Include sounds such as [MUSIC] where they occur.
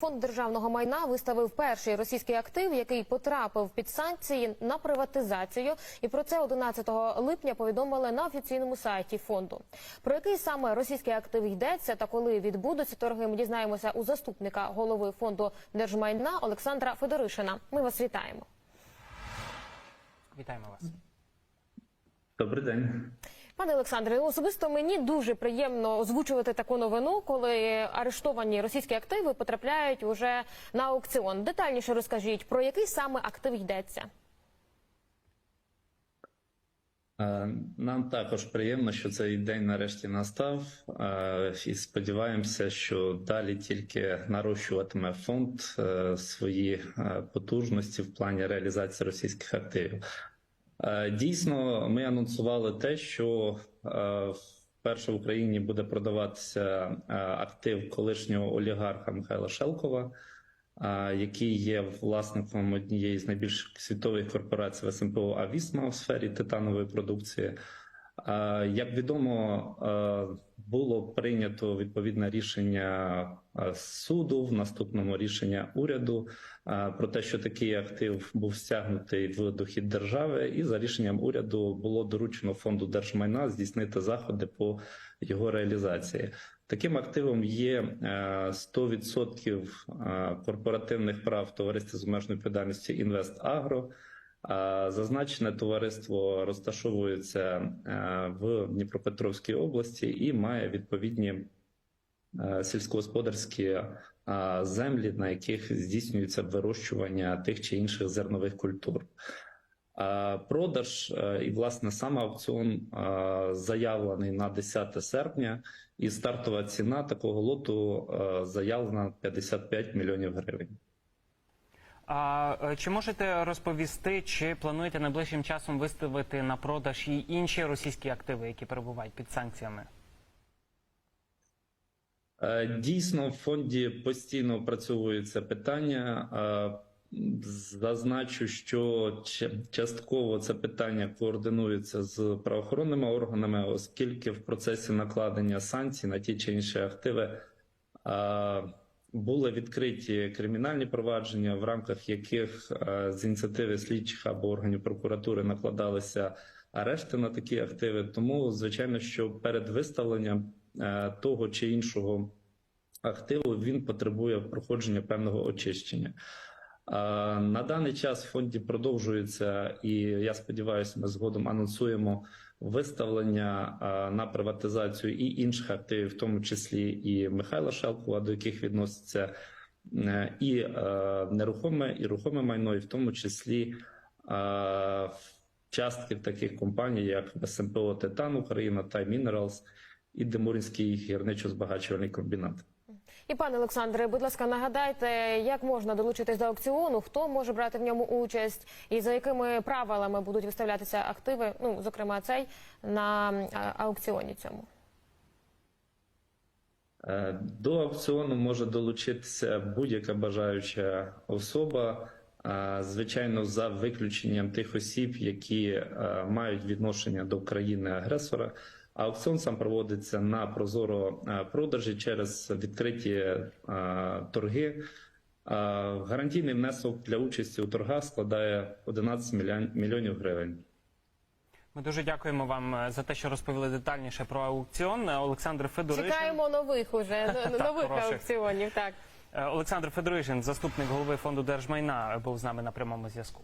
Фонд державного майна виставив перший російський актив, який потрапив під санкції на приватизацію. І про це 11 липня повідомили на офіційному сайті фонду. Про який саме російський актив йдеться та коли відбудуться торги, ми дізнаємося у заступника голови фонду держмайна Олександра Федоришина. Ми вас вітаємо. Вітаємо вас. Добрий день. Пане Олександре, особисто мені дуже приємно озвучувати таку новину, коли арештовані російські активи потрапляють уже на аукціон. Детальніше розкажіть, про який саме актив йдеться. Е, Нам також приємно, що цей день нарешті настав, е, і сподіваємося, що далі тільки нарощуватиме фонд е, свої потужності в плані реалізації російських активів. Е, Дійсно, ми анонсували те, що е, вперше в Україні буде продаватися е, актив колишнього олігарха Михайла Шелкова. який є власником однієї з найбільших світових корпорацій СМПО Авісма у сфері титанової продукції. А, Як відомо, е, було прийнято відповідне рішення е, суду в наступному рішення уряду е, про те, що такий актив був стягнутий в дохід держави, і за рішенням уряду було доручено фонду держмайна здійснити заходи по його реалізації. Таким активом є е, 100% е, корпоративних прав в товаристві з обмеженою відповідальністю Інвестагро. А Зазначене товариство розташовується е, в Дніпропетровській області і має відповідні е, сільськогосподарські е, землі, на яких здійснюється вирощування тих чи інших зернових культур. Продаж і власне сам аукціон заявлений на 10 серпня, і стартова ціна такого лоту заявлена 55 мільйонів гривень. А е, чи можете розповісти, чи плануєте найближчим часом виставити на продаж і інші російські активи, які перебувають під санкціями? Е, Дійсно, в фонді постійно опрацьовується питання. Е, Зазначу, що частково це питання координується з правоохоронними органами, оскільки в процесі накладення санкцій на ті чи інші активи були відкриті кримінальні провадження, в рамках яких е, з ініціативи слідчих або органів прокуратури накладалися арешти на такі активи. Тому, звичайно, що перед виставленням е, того чи іншого активу він потребує проходження певного очищення. На даний час в фонді продовжується, і я сподіваюся, ми згодом анонсуємо виставлення на приватизацію і інших активів, в тому числі і Михайла Шелкова, до яких відноситься е, і е, нерухоме, і рухоме майно, і в тому числі е, частки в таких компаній, як СМПО Титан Україна, Тай Мінералс і Демуринський гірничо-збагачувальний комбінат. І пане Олександре, будь ласка, нагадайте, як можна долучитись до аукціону, хто може брати в ньому участь, і за якими правилами будуть виставлятися активи, ну зокрема цей на аукціоні цьому. Е, До аукціону може долучитися будь-яка бажаюча особа, звичайно, за виключенням тих осіб, які е, мають відношення до країни-агресора. Аукціон сам проводиться на прозоро е, продажі через відкриті е, торги. Е, Гарантійний внесок для участі у торгах складає 11 мільйон- мільйонів гривень. Ми дуже дякуємо вам за те, що розповіли детальніше про аукціон. Олександр Федоришин. Чекаємо нових уже [LAUGHS] Так, нових аукціонів. Так. Олександр Федоришин, заступник голови фонду держмайна, був з нами на прямому зв'язку.